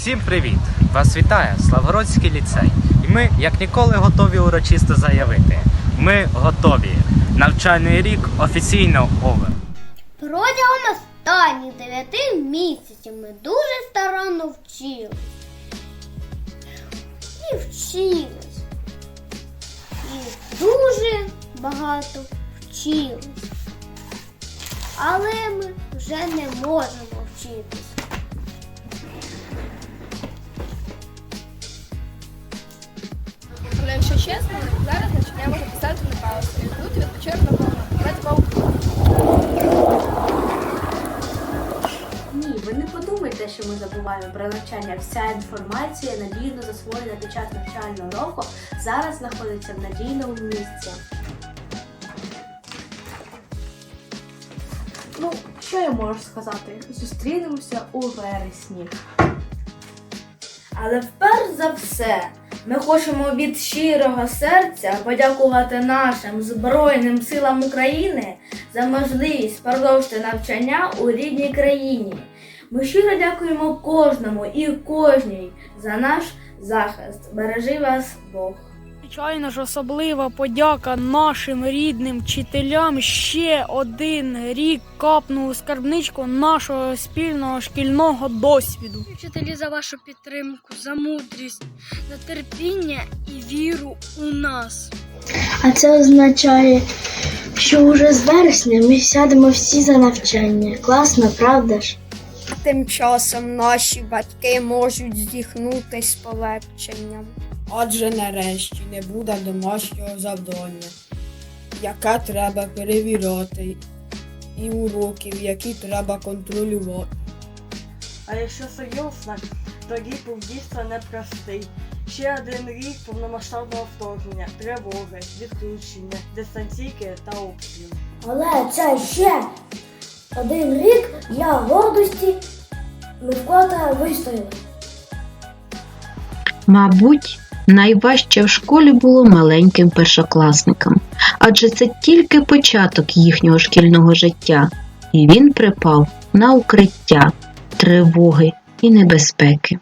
Всім привіт! Вас вітає Славгородський ліцей. І ми, як ніколи, готові урочисто заявити. Ми готові. Навчальний рік офіційно овер. Протягом останніх дев'яти місяців ми дуже старанно вчили. І вчились. І дуже багато вчились. Але ми вже не можемо вчитись. Але якщо чесно, зараз навчання може поставити на паузу і бути наповно. Давайте. Ні, ви не подумайте, що ми забуваємо про навчання. Вся інформація надійно засвоєна під час навчального року зараз знаходиться в надійному місці. Ну, що я можу сказати? Зустрінемося у вересні. Але перш за все, ми хочемо від щирого серця подякувати нашим Збройним силам України за можливість продовжити навчання у рідній країні. Ми щиро дякуємо кожному і кожній за наш захист. Бережи вас Бог. Звичайно ж, особлива подяка нашим рідним вчителям. Ще один рік капнув у скарбничку нашого спільного шкільного досвіду. Вчителі за вашу підтримку, за мудрість, за терпіння і віру у нас. А це означає, що уже з вересня ми сядемо всі за навчання. Класно, правда ж? Тим часом наші батьки можуть здихнути з полегченням. Адже нарешті не буде домашнього завдання, яке треба перевіряти, і уроків, які треба контролювати. А якщо серйозно, то рік був дійсно непростий. Ще один рік повномасштабного вторгнення, тривоги, відключення, дистанційки та обстріл. Але це ще один рік для гордості ми вкотре вистояли. Мабуть, найважче в школі було маленьким першокласникам, адже це тільки початок їхнього шкільного життя, і він припав на укриття, тривоги і небезпеки.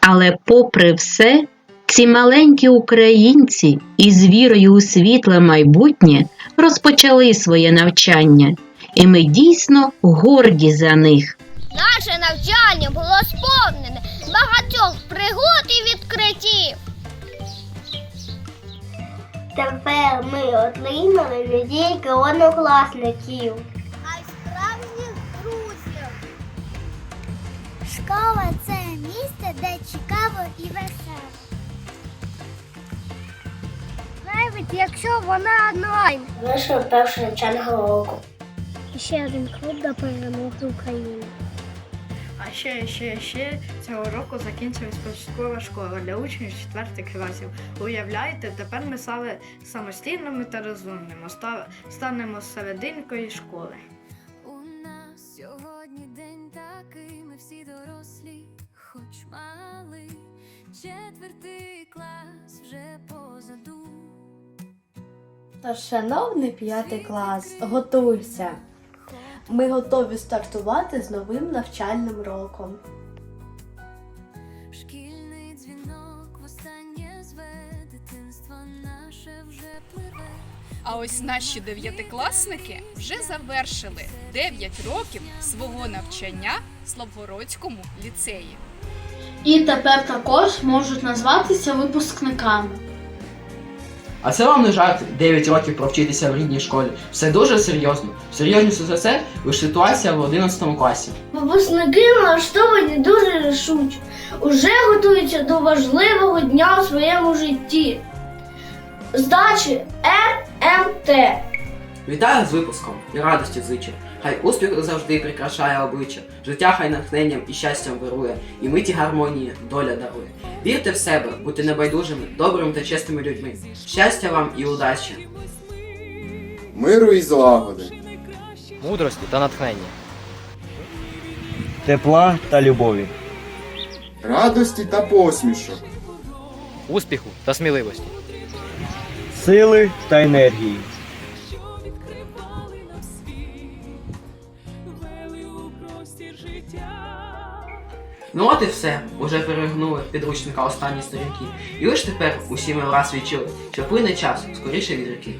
Але, попри все, ці маленькі українці із вірою у світле майбутнє розпочали своє навчання, і ми дійсно горді за них. Наше навчання було сповнене багатьох пригод і відкриттів. Тепер ми отримали людей однокласників. А й справжніх друзів. Школа це місце, де цікаво і весело. Навіть якщо вона онлайн. Нашого першого навчального року. І ще один клуб до перемоги України. А ще, ще, ще цього року закінчилась початкова школа для учнів 4 класів. Уявляєте, тепер ми стали самостійними та розумними, ста- станемо серединкою школи. У нас сьогодні день такий, ми всі дорослі, хоч малий, четвертий клас вже позаду. Тож, шановний п'ятий клас, готуйся! Ми готові стартувати з новим навчальним роком. Шкільний дзвінок востаннє зве, дитинство наше вже пливе. А ось наші дев'ятикласники вже завершили 9 років свого навчання в Славгородському ліцеї. І тепер також можуть назватися випускниками. А це вам не жарт 9 років провчитися в рідній школі. Все дуже серйозно. Серйозніше за це лише ситуація в 11 класі. Випускники налаштовані дуже рішуче. Уже готуються до важливого дня у своєму житті. Здачі НМТ. Вітаю з випуском і радості зичу. Хай успіх завжди прикрашає обличчя, життя хай натхненням і щастям вирує, і миті гармонії доля дарує. Вірте в себе, будьте небайдужими, добрими та чесними людьми. Щастя вам і удачі! Миру і злагоди. Мудрості та натхнення. тепла та любові. Радості та посмішок. Успіху та сміливості. Сили та енергії. Ну от і все, уже перегнули підручника останні сторінки. І лише тепер усі ми враз відчули, що плине час скоріше від ріки.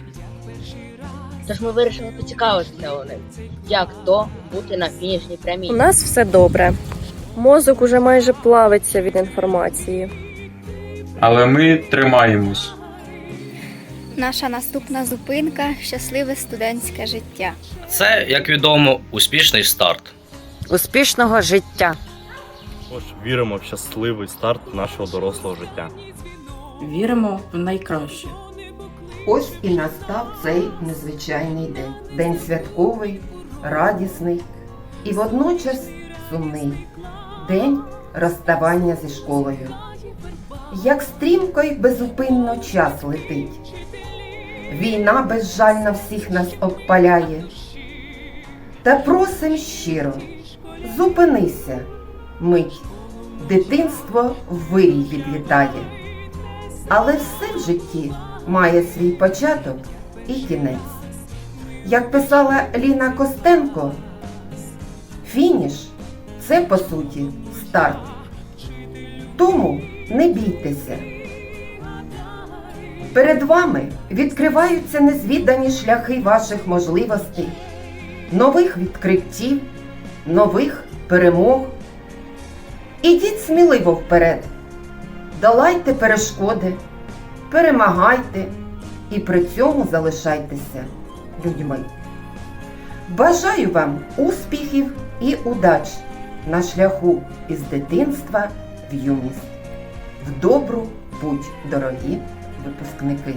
Тож ми вирішили поцікавитися у них, як то бути на фінішній прямій. У нас все добре. Мозок уже майже плавиться від інформації. Але ми тримаємось. Наша наступна зупинка щасливе студентське життя. Це, як відомо, успішний старт. Успішного життя. Тож віримо в щасливий старт нашого дорослого життя. Віримо в найкраще. Ось і настав цей незвичайний день. День святковий, радісний і водночас сумний. День розставання зі школою. Як стрімко й безупинно час летить. Війна безжально всіх нас обпаляє. Та просим щиро, зупинися, мить, дитинство вирій відлітає. Але все в житті має свій початок і кінець. Як писала Ліна Костенко, фініш це по суті старт. Тому не бійтеся. Перед вами відкриваються незвідані шляхи ваших можливостей, нових відкриттів, нових перемог. Ідіть сміливо вперед, долайте перешкоди, перемагайте і при цьому залишайтеся людьми. Бажаю вам успіхів і удач на шляху із дитинства в юність. В добру путь, дорогі випускники!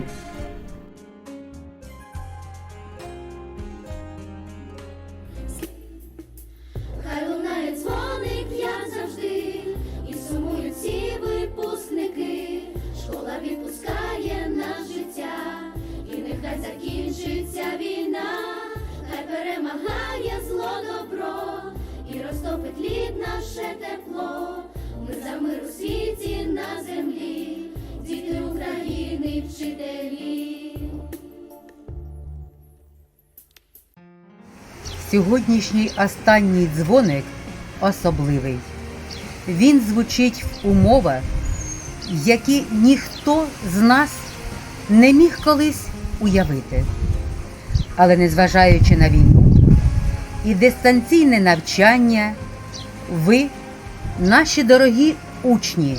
Перемагає зло добро, і розтопить лід наше тепло. Ми за мир у світі на землі, діти України, вчителі. Сьогоднішній останній дзвоник особливий. Він звучить в умовах, які ніхто з нас не міг колись уявити. Але незважаючи на війну і дистанційне навчання, ви, наші дорогі учні,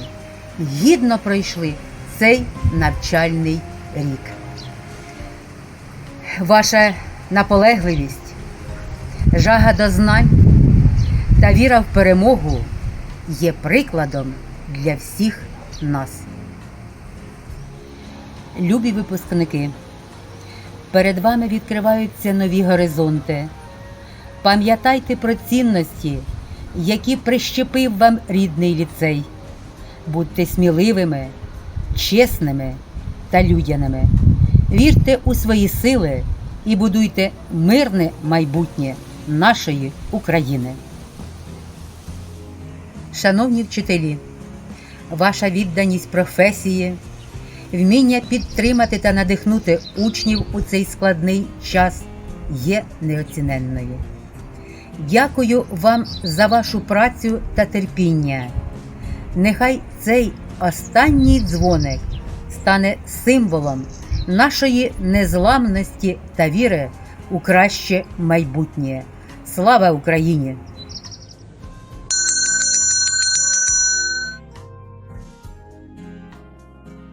гідно пройшли цей навчальний рік. Ваша наполегливість жага до знань та віра в перемогу є прикладом для всіх нас. Любі випускники, перед вами відкриваються нові горизонти. Пам'ятайте про цінності, які прищепив вам рідний ліцей. Будьте сміливими, чесними та людяними. Вірте у свої сили і будуйте мирне майбутнє нашої України. Шановні вчителі, ваша відданість професії, вміння підтримати та надихнути учнів у цей складний час є неоціненною. Дякую вам за вашу працю та терпіння. Нехай цей останній дзвоник стане символом нашої незламності та віри у краще майбутнє. Слава Україні!